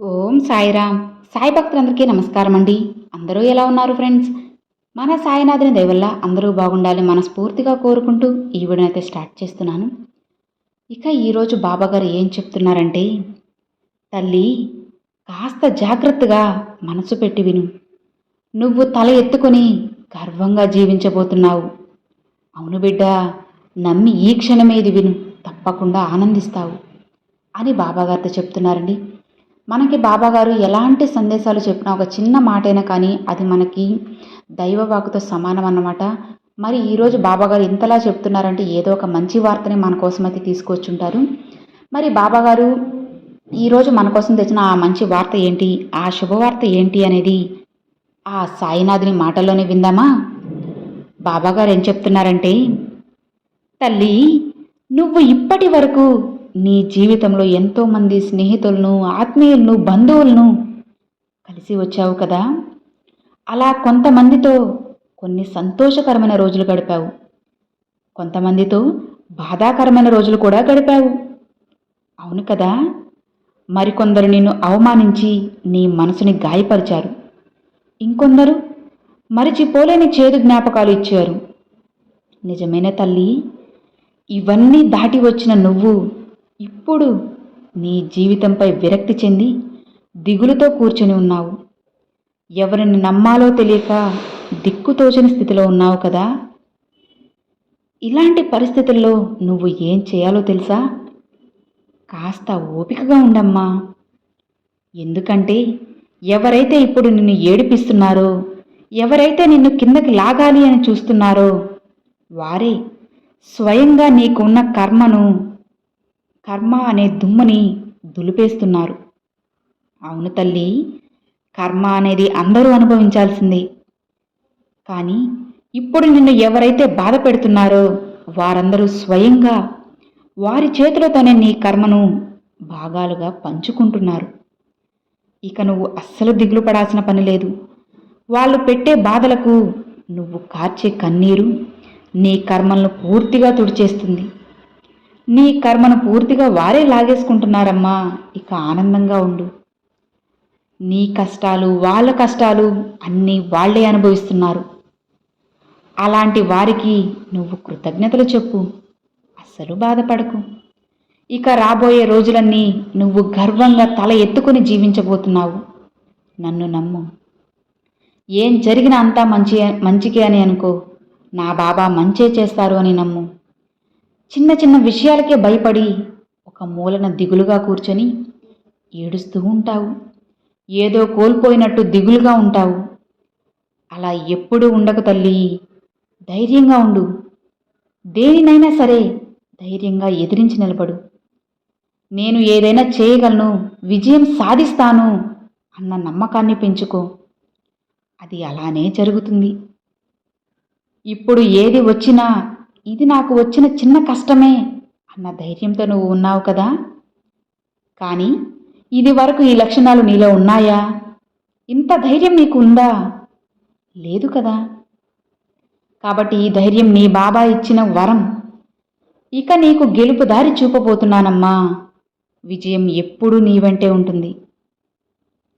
ఓం సాయిరామ్. సాయి భక్తులందరికీ నమస్కారం అండి. అందరూ ఎలా ఉన్నారు ఫ్రెండ్స్? మన సాయినాథుని దయవల్ల అందరూ బాగుండాలి మనస్ఫూర్తిగా కోరుకుంటూ ఈ వీడియోనైతే స్టార్ట్ చేస్తున్నాను. ఇక ఈరోజు బాబాగారు ఏం చెప్తున్నారంటే తల్లి కాస్త జాగ్రత్తగా మనసు పెట్టి విను. నువ్వు తల ఎత్తుకొని గర్వంగా జీవించబోతున్నావు. అవును బిడ్డ నమ్మి ఈ క్షణమేది విను. తప్పకుండా ఆనందిస్తావు. అని బాబాగారితో చెప్తున్నారండి. మనకి బాబాగారు ఎలాంటి సందేశాలు చెప్పినా ఒక చిన్న మాటైనా కానీ అది మనకి దైవవాకుతో సమానం అన్నమాట. మరి ఈరోజు బాబాగారు ఇంతలా చెప్తున్నారంటే ఏదో ఒక మంచి వార్తని మన కోసం అయితే తీసుకొచ్చుంటారు. మరి బాబాగారు ఈరోజు మన కోసం తెచ్చిన ఆ మంచి వార్త ఏంటి? ఆ శుభవార్త ఏంటి అనేది ఆ సాయినాథుని మాటల్లోనే విందామా? బాబాగారు ఏం చెప్తున్నారంటే తల్లి నువ్వు ఇప్పటి వరకు నీ జీవితంలో ఎంతోమంది స్నేహితులను ఆత్మీయులను బంధువులను కలిసి వచ్చావు కదా? అలా కొంతమందితో కొన్ని సంతోషకరమైన రోజులు గడిపావు. కొంతమందితో బాధాకరమైన రోజులు కూడా గడిపావు. అవును కదా? మరికొందరు నిన్ను అవమానించి నీ మనసుని గాయపరిచారు. ఇంకొందరు మరిచిపోలేని చేదు జ్ఞాపకాలు ఇచ్చారు. నిజమైన తల్లి? ఇవన్నీ దాటి వచ్చిన నువ్వు ఇప్పుడు నీ జీవితంపై విరక్తి చెంది దిగులుతో కూర్చొని ఉన్నావు. ఎవరిని నమ్మాలో తెలియక దిక్కుతోచని స్థితిలో ఉన్నావు కదా. ఇలాంటి పరిస్థితుల్లో నువ్వు ఏం చేయాలో తెలుసా? కాస్త ఓపికగా ఉండమ్మా. ఎందుకంటే ఎవరైతే ఇప్పుడు నిన్ను ఏడిపిస్తున్నారో ఎవరైతే నిన్ను కిందకి లాగాలి అని చూస్తున్నారో వారే స్వయంగా నీకున్న కర్మను కర్మ అనే దుమ్ముని దులిపేస్తున్నారు. అవును తల్లి కర్మ అనేది అందరూ అనుభవించాల్సిందే. కానీ ఇప్పుడు నిన్ను ఎవరైతే బాధ పెడుతున్నారో వారందరూ స్వయంగా వారి చేతులతోనే నీ కర్మను భాగాలుగా పంచుకుంటున్నారు. ఇక నువ్వు అస్సలు దిగులు పడాల్సిన పని లేదు. వాళ్ళు పెట్టే బాధలకు నువ్వు కార్చే కన్నీరు నీ కర్మలను పూర్తిగా తుడిచేస్తుంది. నీ కర్మను పూర్తిగా వారే లాగేసుకుంటున్నారమ్మా. ఇక ఆనందంగా ఉండు. నీ కష్టాలు వాళ్ళ కష్టాలు అన్నీ వాళ్ళే అనుభవిస్తున్నారు. అలాంటి వారికి నువ్వు కృతజ్ఞతలు చెప్పు. అస్సలు బాధపడకు. ఇక రాబోయే రోజులన్నీ నువ్వు గర్వంగా తల ఎత్తుకుని జీవించబోతున్నావు. నన్ను నమ్ము. ఏం జరిగినా అంతా మంచి మంచికే అని అనుకో. నా బాబా మంచే చేస్తారు అని నమ్ము. చిన్న చిన్న విషయాలకే భయపడి ఒక మూలన దిగులుగా కూర్చొని ఏడుస్తూ ఉంటావు. ఏదో కోల్పోయినట్టు దిగులుగా ఉంటావు. అలా ఎప్పుడూ ఉండకు తల్లి. ధైర్యంగా ఉండు. దేనినైనా సరే ధైర్యంగా ఎదిరించి నిలబడు. నేను ఏదైనా చేయగలను విజయం సాధిస్తాను అన్న నమ్మకాన్ని పెంచుకో. అది అలానే జరుగుతుంది. ఇప్పుడు ఏది వచ్చినా ఇది నాకు వచ్చిన చిన్న కష్టమే అన్న ధైర్యంతో నువ్వు ఉన్నావు కదా. కానీ ఇది వరకు ఈ లక్షణాలు నీలో ఉన్నాయా? ఇంత ధైర్యం నీకు ఉందా? లేదు కదా. కాబట్టి ఈ ధైర్యం నీ బాబా ఇచ్చిన వరం. ఇక నీకు గెలుపు దారి చూపబోతున్నానమ్మా. విజయం ఎప్పుడూ నీ వెంటే ఉంటుంది.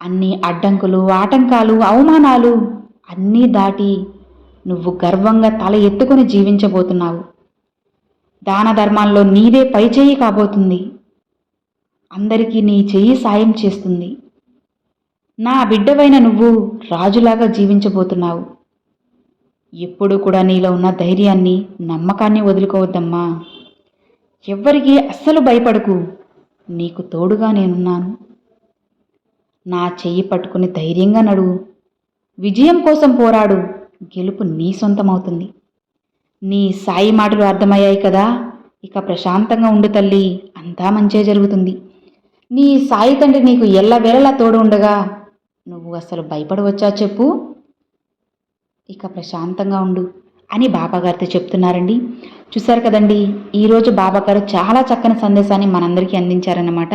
అన్ని అడ్డంకులు ఆటంకాలు అవమానాలు అన్నీ దాటి నువ్వు గర్వంగా తల ఎత్తుకుని జీవించబోతున్నావు. దాన ధర్మాల్లో నీదే పైచేయి కాబోతుంది. అందరికీ నీ చెయ్యి సాయం చేస్తుంది. నా బిడ్డవైన నువ్వు రాజులాగా జీవించబోతున్నావు. ఎప్పుడు కూడా నీలో ఉన్న ధైర్యాన్ని నమ్మకాన్ని వదులుకోవద్దమ్మా. ఎవ్వరికీ అస్సలు భయపడకు. నీకు తోడుగా నేనున్నాను. నా చెయ్యి పట్టుకుని ధైర్యంగా నడువు. విజయం కోసం పోరాడు. గెలుపు నీ సొంతమవుతుంది. నీ సాయి మాటలు అర్థమయ్యాయి కదా ఇక ప్రశాంతంగా ఉండు తల్లి అంతా మంచే జరుగుతుంది. నీ సాయి తండ్రి నీకు ఎల్లవేళలా తోడు ఉండగా నువ్వు అసలు భయపడవచ్చా చెప్పు? ఇక ప్రశాంతంగా ఉండు అని బాబాగారితో చెప్తున్నారండి. చూశారు కదండి ఈరోజు బాబాగారు చాలా చక్కని సందేశాన్ని మనందరికీ అందించారన్నమాట.